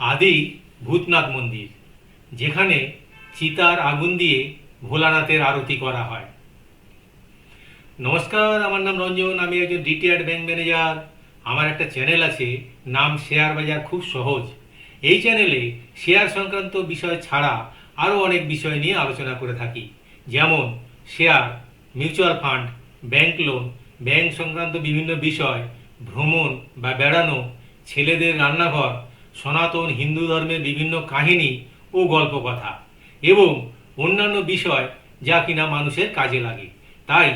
আদি ভূতনাথ মন্দির, যেখানে চিতার আগুন দিয়ে ভোলানাথের আরতি করা হয়। নমস্কার, আমার নাম রঞ্জন, আমি একজন রিটায়ার্ড ব্যাংক ম্যানেজার আমার একটা চ্যানেল আছে, নাম শেয়ার বাজার খুব সহজ। এই চ্যানেলে শেয়ার সংক্রান্ত বিষয় ছাড়া আরও অনেক বিষয় নিয়ে আলোচনা করে থাকি। যেমন share mutual fund bank loan bank সংক্রান্ত বিভিন্ন বিষয়, ভ্রমণ বা বেড়ানো, ছেলেদের রান্নাঘর সনাতন হিন্দু ধর্মের বিভিন্ন কাহিনী ও গল্পকথা এবং অন্যান্য বিষয় যা কিনা মানুষের কাজে লাগে। তাই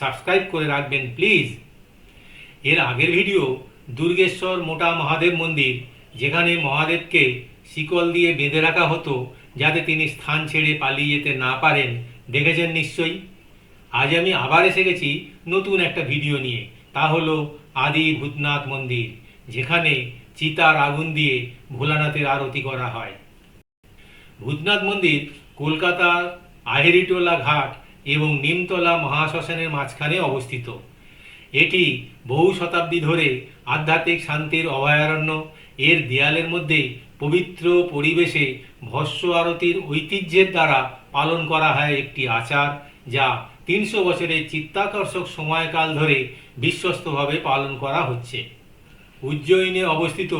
সাবস্ক্রাইব করে রাখবেন, প্লিজ। এর আগের ভিডিও দুর্গেশ্বর মোটা মহাদেব মন্দির, যেখানে মহাদেবকে শিকল দিয়ে বেঁধে রাখা হতো যাতে তিনি স্থান ছেড়ে পালিয়ে যেতে না পারেন, দেখেছেন নিশ্চয়ই? আজ আমি আবার এসে গেছি নতুন একটা ভিডিও নিয়ে। তা হলো আদি ভূতনাথ মন্দির, যেখানে চিতার আগুন দিয়ে ভোলানাথের আরতি করা হয়। ভূতনাথ মন্দির কলকাতার আহেরিটোলা ঘাট এবং নিমতলা মহাশ্মশানের মাঝখানে অবস্থিত। এটি বহু শতাব্দী ধরে আধ্যাত্মিক শান্তির অভয়ারণ্য। এর দেয়ালের মধ্যে পবিত্র পরিবেশে ভস্য আরতির ঐতিহ্যের দ্বারা পালন করা হয় একটি আচার, যা তিনশো বছরের চিত্তাকর্ষক সময়কাল ধরে বিশ্বস্তভাবে পালন করা হচ্ছে। উজ্জয়িনে অবস্থিত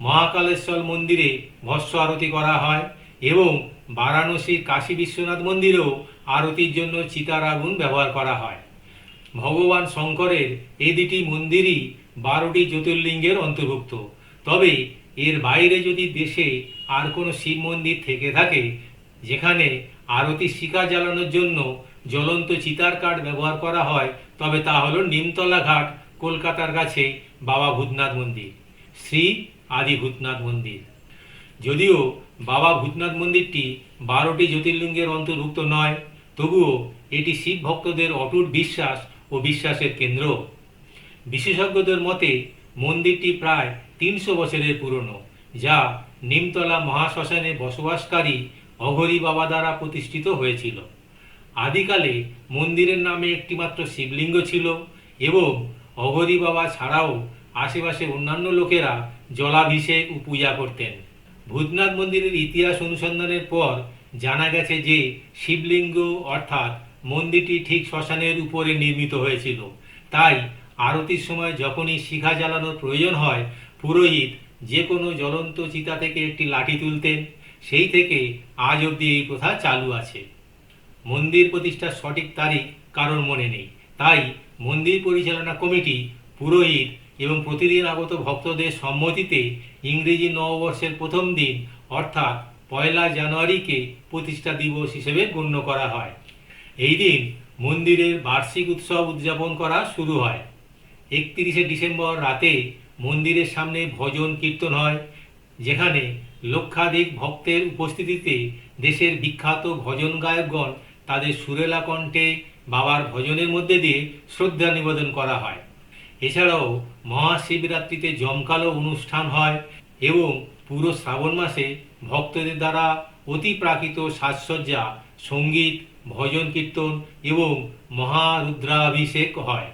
মহাকালেশ্বর মন্দিরে ভস্য আরতি করা হয় এবং বারাণসীর কাশী বিশ্বনাথ মন্দিরেও আরতির জন্য চিতার আগুন ব্যবহার করা হয়। ভগবান শঙ্করের এই দুটি মন্দিরই বারোটি জ্যোতির্লিঙ্গের অন্তর্ভুক্ত। তবে এর বাইরে যদি দেশে আর কোনো শিব মন্দির থেকে থাকে, যেখানে আরতি শিকা জ্বালানোর জন্য জ্বলন্ত চিতার কাঠ ব্যবহার করা হয়, তবে তা হলো নিমতলা ঘাট, কলকাতার কাছে বাবা ভূতনাথ মন্দির, শ্রী আদি ভূতনাথ মন্দির। যদিও বাবা ভূতনাথ মন্দিরটি বারোটি জ্যোতির্লিঙ্গের অন্তর্ভুক্ত নয়, তবুও এটি শিব ভক্তদের অটুট বিশ্বাস ও বিশ্বাসের কেন্দ্র। বিশেষজ্ঞদের মতে, মন্দিরটি প্রায় তিনশো বছরের পুরনো, যা নিমতলা মহাশ্মশানে বসবাসকারী অঘরী বাবা দ্বারা প্রতিষ্ঠিত হয়েছিল। আদিকালে মন্দিরের নামে একটিমাত্র শিবলিঙ্গ ছিল এবং অঘরী বাবা ছাড়াও আশেপাশে অন্যান্য লোকেরা জলাভিষেক ও পূজা করতেন। ভূতনাথ মন্দিরের ইতিহাস অনুসন্ধানের পর জানা গেছে যে শিবলিঙ্গ অর্থাৎ মন্দিরটি ঠিক শ্মশানের উপরে নির্মিত হয়েছিল। তাই আরতির সময় যখনই শিখা জ্বালানোর প্রয়োজন হয়, পুরোহিত যে কোনো জ্বলন্ত চিতা থেকে একটি লাঠি তুলতেন। সেই থেকে আজ অবধি এই প্রথা চালু আছে। মন্দির প্রতিষ্ঠার সঠিক তারিখ কারোর মনে নেই। তাই মন্দির পরিচালনা কমিটি, পুরোহিত এবং প্রতিদিন আগত ভক্তদের সম্মতিতে ইংরেজি নববর্ষের প্রথম দিন, অর্থাৎ পয়লা জানুয়ারিকে প্রতিষ্ঠা দিবস হিসেবে গণ্য করা হয়। এই দিন মন্দিরের বার্ষিক উৎসব উদযাপন করা শুরু হয়। একত্রিশে ডিসেম্বর রাতে মন্দিরের সামনে ভজন কীর্তন হয়, যেখানে লক্ষাধিক ভক্তের উপস্থিতিতে দেশের বিখ্যাত ভজন গায়কগণ তাদের সুরেলা কণ্ঠে বাবার ভজনের মধ্যে দিয়ে শ্রদ্ধা নিবেদন করা হয়। এছাড়াও মহাশিবরাত্রিতে জমকালো অনুষ্ঠান হয় এবং পুরো শ্রাবণ মাসে ভক্তদের দ্বারা অতি প্রাকৃত সাজসজ্জা, সংগীত, ভজন কীর্তন এবং মহারুদ্রাভিষেক হয়।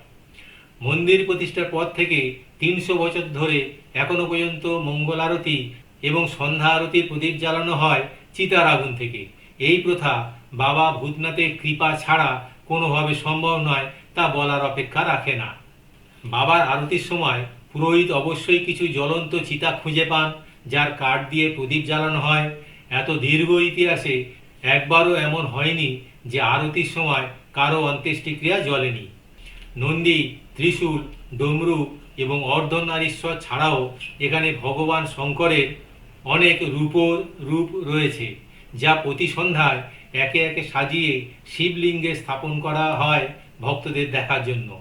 মন্দির প্রতিষ্ঠার পর থেকে তিনশো বছর ধরে এখনও পর্যন্ত মঙ্গল আরতি এবং সন্ধ্যা আরতির প্রদীপ জ্বালানো হয় চিতার আগুন থেকে। এই প্রথা বাবা ভূতনাথের কৃপা ছাড়া কোনোভাবে সম্ভব নয় তা বলার অপেক্ষা রাখে না। বাবার আরতির সময় পুরোহিত অবশ্যই কিছু জ্বলন্ত চিতা খুঁজে পান, যার কাঠ দিয়ে প্রদীপ জ্বালানো হয়। এত দীর্ঘ ইতিহাসে একবারও এমন হয়নি যে আরতির সময় কারও অন্ত্যেষ্টিক্রিয়া জ্বলেনি। নন্দী, ত্রিশূল, ডমরু এবং অর্ধনারীশ্বর ছাড়াও এখানে ভগবান শঙ্করের অনেক রূপ রূপ রয়েছে, যা প্রতি সন্ধ্যায় একে একে সাজিয়ে শিবলিঙ্গে স্থাপন করা হয় ভক্তদের দেখার জন্য।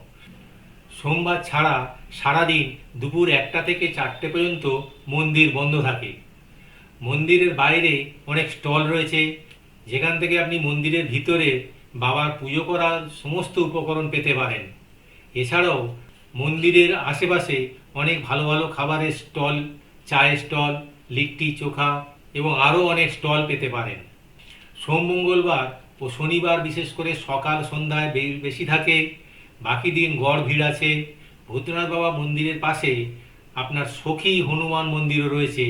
সোমবার ছাড়া সারাদিন দুপুর একটা থেকে চারটে পর্যন্ত মন্দির বন্ধ থাকে। মন্দিরের বাইরে অনেক স্টল রয়েছে। যেখান থেকে আপনি মন্দিরের ভিতরে বাবার পুজো করার সমস্ত উপকরণ পেতে পারেন। এছাড়াও মন্দিরের আশেপাশে অনেক ভালো ভালো খাবারের স্টল, চায়ের স্টল, লিট্টি, চোখা এবং আরও অনেক স্টল পেতে পারেন। সোম মঙ্গলবার ও শনিবার বিশেষ করে সকাল সন্ধ্যায় বেশি থাকে। বাকি দিন গড় ভিড় আছে। ভূতনাথ বাবা মন্দিরের পাশে আপনার সখী হনুমান মন্দিরও রয়েছে,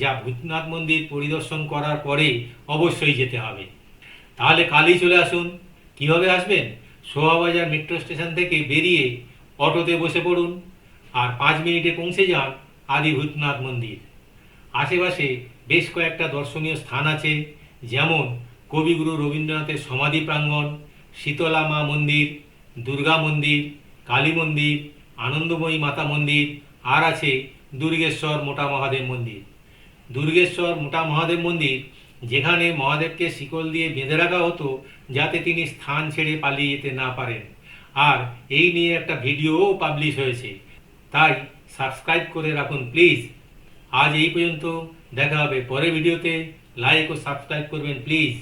যা ভূতনাথ মন্দির পরিদর্শন করার পরে অবশ্যই যেতে হবে। তাহলে কালই চলে আসুন। কীভাবে আসবেন? শোভাবাজার মেট্রো স্টেশন থেকে বেরিয়ে অটোতে বসে পড়ুন আর পাঁচ মিনিটে পৌঁছে যান আদি ভূতনাথ মন্দির। আশেপাশে বেশ কয়েকটা দর্শনীয় স্থান আছে, যেমন কবিগুরু রবীন্দ্রনাথের সমাধি প্রাঙ্গণ, শীতলা মা মন্দির, দুর্গা মন্দির, কালী মন্দির, আনন্দময়ী মাতা মন্দির, আর আছে দুর্গেশ্বর মোটা মহাদেব মন্দির। দুর্গেশ্বর মোটা মহাদেব মন্দির, যেখানে মহাদেবকে শিকল দিয়ে বেঁধে রাখা হতো যাতে তিনি স্থান ছেড়ে পালিয়ে যেতে না পারেন। আর এই নিয়ে একটা ভিডিওও পাবলিশ হয়েছে। তাই সাবস্ক্রাইব করে রাখুন প্লিজ আজ এই পর্যন্ত দেখা হবে পরের ভিডিওতে। লাইক ও সাবস্ক্রাইব করবেন প্লিজ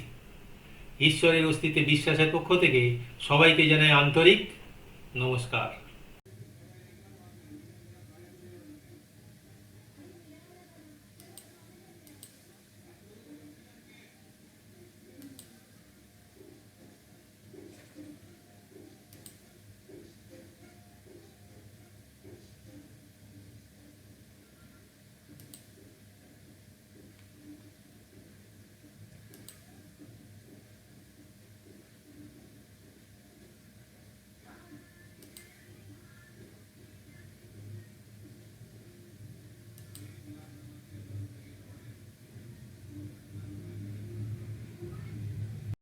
ঈশ্বরের অস্তিত্বে বিশ্বাসের পক্ষ থেকে সবাইকে জানাই আন্তরিক নমস্কার।